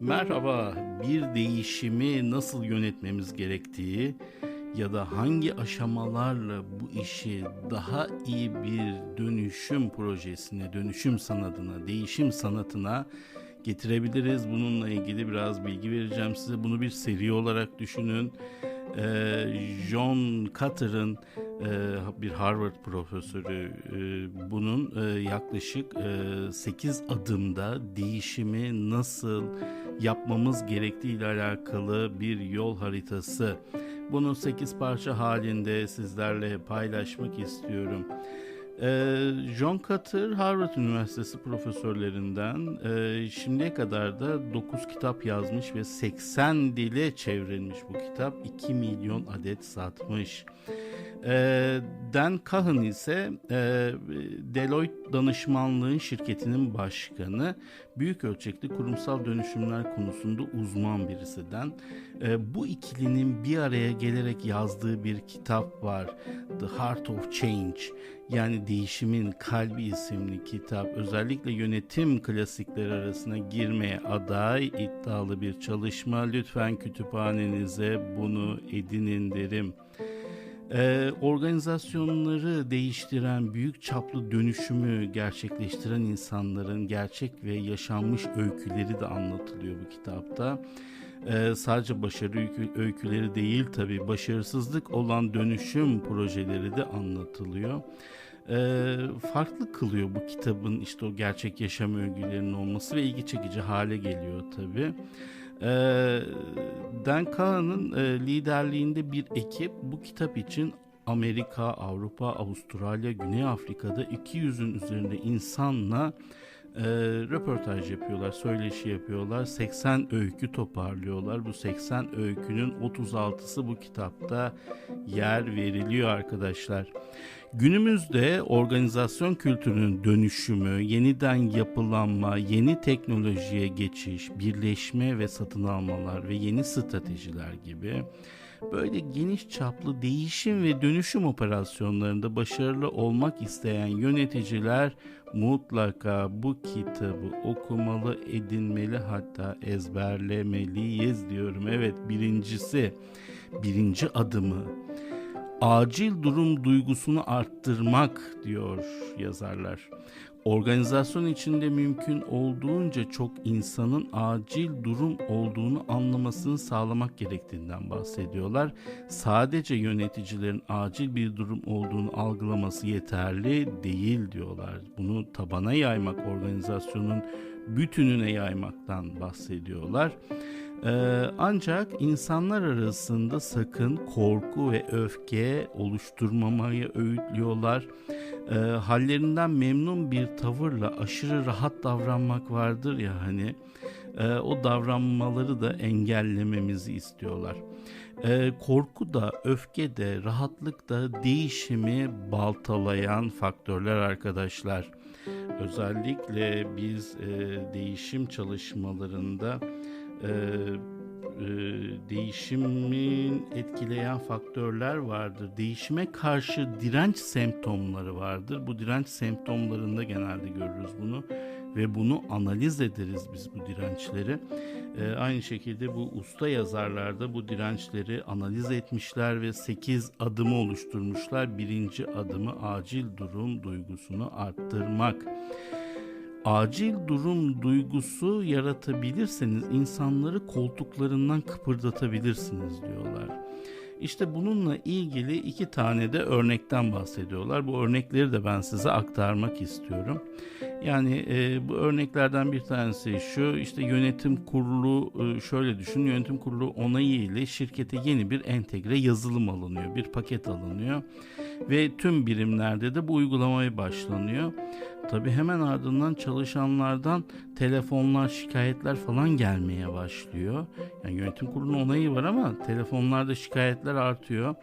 Merhaba, bir değişimi nasıl yönetmemiz gerektiği ya da hangi aşamalarla bu işi daha iyi bir dönüşüm projesine, dönüşüm sanatına, değişim sanatına getirebiliriz. Bununla ilgili biraz bilgi vereceğim size. Bunu bir seri olarak düşünün. Ee, John Cutter'ın e, bir Harvard profesörü e, bunun e, yaklaşık 8 adımda değişimi nasıl yapmamız gerektiği ile alakalı bir yol haritası. Bunu 8 parça halinde sizlerle paylaşmak istiyorum. John Cutter Harvard Üniversitesi profesörlerinden şimdiye kadar da 9 kitap yazmış ve 80 dile çevrilmiş bu kitap 2 milyon adet satmış. Dan Cahan ise Deloitte danışmanlığı şirketinin başkanı büyük ölçekli kurumsal dönüşümler konusunda uzman birisinden. Bu ikilinin bir araya gelerek yazdığı bir kitap var The Heart of Change yani Değişimin Kalbi isimli kitap özellikle yönetim klasikleri arasına girmeye aday iddialı bir çalışma. Lütfen kütüphanenize bunu edinin derim. Ee, organizasyonları değiştiren, büyük çaplı dönüşümü gerçekleştiren insanların gerçek ve yaşanmış öyküleri de anlatılıyor bu kitapta. Ee, sadece başarı öyküleri değil tabi başarısızlık olan dönüşüm projeleri de anlatılıyor. Ee, farklı kılıyor bu kitabın işte o gerçek yaşam öykülerinin olması ve ilgi çekici hale geliyor tabi. Ee, Dan Cahan'ın e, liderliğinde bir ekip bu kitap için Amerika, Avrupa, Avustralya, Güney Afrika'da 200'ün üzerinde insanla e, röportaj yapıyorlar, söyleşi yapıyorlar. 80 öykü toparlıyorlar. Bu 80 öykünün 36'sı bu kitapta yer veriliyor arkadaşlar. Günümüzde organizasyon kültürünün dönüşümü, yeniden yapılanma, yeni teknolojiye geçiş, birleşme ve satın almalar ve yeni stratejiler gibi böyle geniş çaplı değişim ve dönüşüm operasyonlarında başarılı olmak isteyen yöneticiler mutlaka bu kitabı okumalı, edinmeli hatta ezberlemeliyiz diyorum. Evet birincisi, birinci adımı acil durum duygusunu arttırmak diyor yazarlar. Organizasyon içinde mümkün olduğunca çok insanın acil durum olduğunu anlamasını sağlamak gerektiğinden bahsediyorlar. Sadece yöneticilerin acil bir durum olduğunu algılaması yeterli değil diyorlar. Bunu tabana yaymak, organizasyonun bütününe yaymaktan bahsediyorlar. Ee, ancak insanlar arasında sakın korku ve öfke oluşturmamayı öğütlüyorlar. Ee, hallerinden memnun bir tavırla aşırı rahat davranmak vardır ya hani e, o davranmaları da engellememizi istiyorlar. E, korku da, öfke de, rahatlık da değişimi baltalayan faktörler arkadaşlar. Özellikle biz e, değişim çalışmalarında e, e, değişimin etkileyen faktörler vardır. Değişime karşı direnç semptomları vardır. Bu direnç semptomlarında genelde görürüz bunu ve bunu analiz ederiz biz bu dirençleri. E, aynı şekilde bu usta yazarlarda bu dirençleri analiz etmişler ve 8 adımı oluşturmuşlar. Birinci adımı acil durum duygusunu arttırmak acil durum duygusu yaratabilirseniz insanları koltuklarından kıpırdatabilirsiniz diyorlar. İşte bununla ilgili iki tane de örnekten bahsediyorlar. Bu örnekleri de ben size aktarmak istiyorum. Yani e, bu örneklerden bir tanesi şu işte yönetim kurulu e, şöyle düşün yönetim kurulu onayı ile şirkete yeni bir entegre yazılım alınıyor bir paket alınıyor ve tüm birimlerde de bu uygulamaya başlanıyor. Tabi hemen ardından çalışanlardan telefonlar, şikayetler falan gelmeye başlıyor. Yani yönetim kurulunun onayı var ama telefonlarda şikayetler artıyor.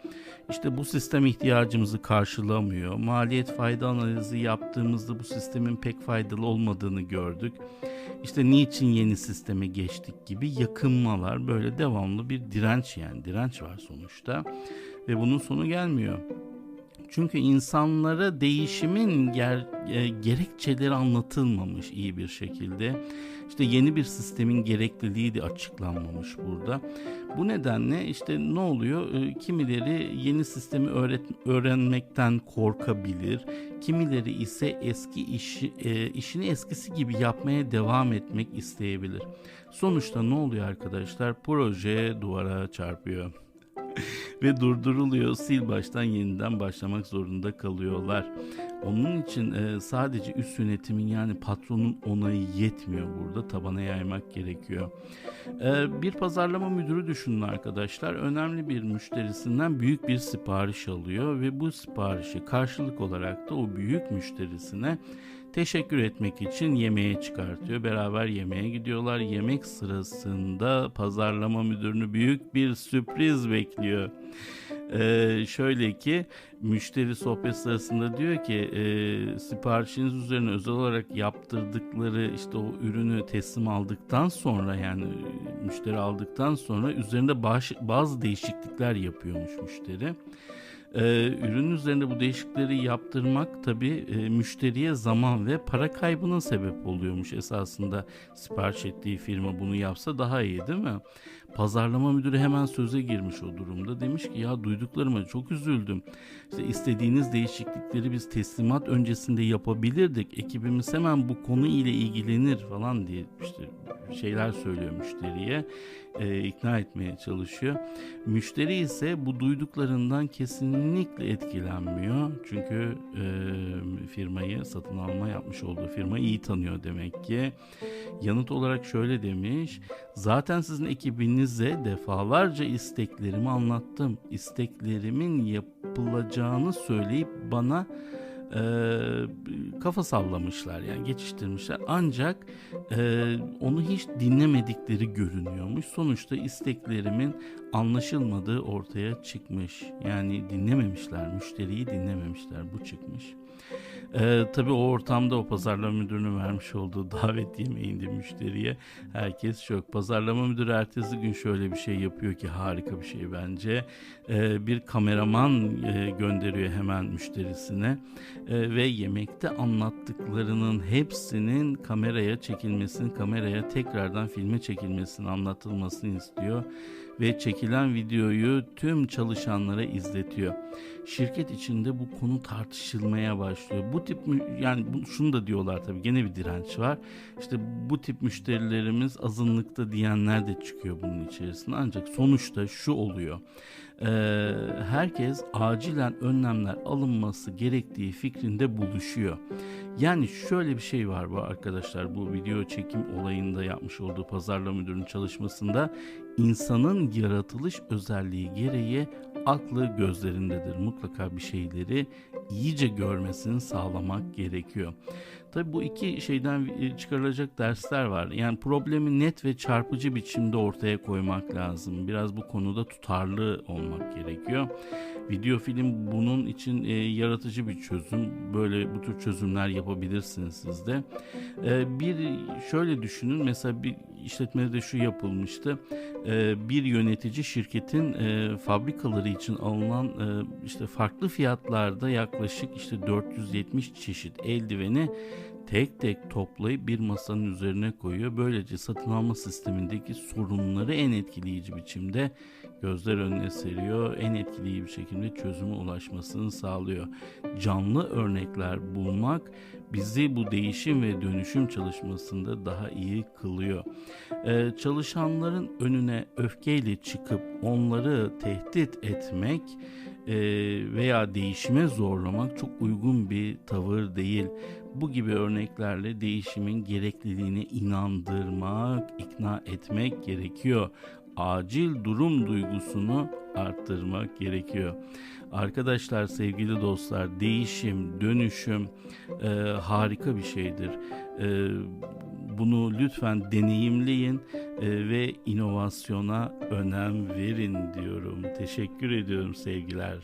İşte bu sistem ihtiyacımızı karşılamıyor. Maliyet fayda analizi yaptığımızda bu sistemin pek faydalı olmadığını gördük. İşte niçin yeni sisteme geçtik gibi yakınmalar böyle devamlı bir direnç yani direnç var sonuçta ve bunun sonu gelmiyor. Çünkü insanlara değişimin ger, e, gerekçeleri anlatılmamış iyi bir şekilde. İşte yeni bir sistemin gerekliliği de açıklanmamış burada. Bu nedenle işte ne oluyor? E, kimileri yeni sistemi öğret, öğrenmekten korkabilir. Kimileri ise eski işi, e, işini eskisi gibi yapmaya devam etmek isteyebilir. Sonuçta ne oluyor arkadaşlar? Proje duvara çarpıyor. ve durduruluyor. Sil baştan yeniden başlamak zorunda kalıyorlar. Onun için e, sadece üst yönetimin yani patronun onayı yetmiyor burada. Tabana yaymak gerekiyor. E, bir pazarlama müdürü düşünün arkadaşlar. Önemli bir müşterisinden büyük bir sipariş alıyor ve bu siparişi karşılık olarak da o büyük müşterisine teşekkür etmek için yemeğe çıkartıyor. Beraber yemeğe gidiyorlar. Yemek sırasında pazarlama müdürünü büyük bir sürpriz bekliyor. Ee, şöyle ki müşteri sohbet sırasında diyor ki e, siparişiniz üzerine özel olarak yaptırdıkları işte o ürünü teslim aldıktan sonra yani müşteri aldıktan sonra üzerinde baş, bazı değişiklikler yapıyormuş müşteri. Ee, ürün üzerinde bu değişiklikleri yaptırmak tabi e, müşteriye zaman ve para kaybının sebep oluyormuş esasında sipariş ettiği firma bunu yapsa daha iyi değil mi? Pazarlama müdürü hemen söze girmiş o durumda. Demiş ki ya duyduklarıma çok üzüldüm. İşte istediğiniz değişiklikleri biz teslimat öncesinde yapabilirdik. Ekibimiz hemen bu konu ile ilgilenir falan diye işte şeyler söylüyor müşteriye. E, ikna etmeye çalışıyor. Müşteri ise bu duyduklarından kesinlikle etkilenmiyor. Çünkü e, firmayı satın alma yapmış olduğu firmayı iyi tanıyor demek ki. Yanıt olarak şöyle demiş. Zaten sizin ekibinize defalarca isteklerimi anlattım. İsteklerimin yapılacağını söyleyip bana e, kafa sallamışlar yani geçiştirmişler. Ancak e, onu hiç dinlemedikleri görünüyormuş. Sonuçta isteklerimin anlaşılmadığı ortaya çıkmış. Yani dinlememişler müşteriyi dinlememişler. Bu çıkmış ee, tabii o ortamda o pazarlama müdürünün vermiş olduğu davet yemeğinde müşteriye herkes şok. Pazarlama müdürü ertesi gün şöyle bir şey yapıyor ki harika bir şey bence. Ee, bir kameraman e, gönderiyor hemen müşterisine e, ve yemekte anlattıklarının hepsinin kameraya çekilmesini, kameraya tekrardan filme çekilmesini, anlatılmasını istiyor ve çekilen videoyu tüm çalışanlara izletiyor. Şirket içinde bu konu tartışılmaya başlıyor. Bu tip yani şunu da diyorlar tabii gene bir direnç var. İşte bu tip müşterilerimiz azınlıkta diyenler de çıkıyor bunun içerisinde. Ancak sonuçta şu oluyor e, herkes acilen önlemler alınması gerektiği fikrinde buluşuyor. Yani şöyle bir şey var bu arkadaşlar bu video çekim olayında yapmış olduğu pazarlama müdürünün çalışmasında insanın yaratılış özelliği gereği aklı gözlerindedir. Mutlaka bir şeyleri iyice görmesini sağlamak gerekiyor. Tabii bu iki şeyden e, çıkarılacak dersler var. Yani problemi net ve çarpıcı biçimde ortaya koymak lazım. Biraz bu konuda tutarlı olmak gerekiyor. Video film bunun için e, yaratıcı bir çözüm. Böyle bu tür çözümler yapabilirsiniz siz de. E, bir şöyle düşünün mesela bir işletmede de şu yapılmıştı. E, bir yönetici şirketin e, fabrikaları için alınan e, işte farklı fiyatlarda yaklaşık işte 470 çeşit eldiveni tek tek toplayıp bir masanın üzerine koyuyor. Böylece satın alma sistemindeki sorunları en etkileyici biçimde gözler önüne seriyor. En etkileyici bir şekilde çözüme ulaşmasını sağlıyor. Canlı örnekler bulmak bizi bu değişim ve dönüşüm çalışmasında daha iyi kılıyor. Ee, çalışanların önüne öfkeyle çıkıp onları tehdit etmek veya değişime zorlamak çok uygun bir tavır değil. Bu gibi örneklerle değişimin gerekliliğine inandırmak, ikna etmek gerekiyor. Acil durum duygusunu arttırmak gerekiyor. Arkadaşlar, sevgili dostlar, değişim, dönüşüm e, harika bir şeydir. E, bunu lütfen deneyimleyin e, ve inovasyona önem verin diyorum. Teşekkür ediyorum sevgiler.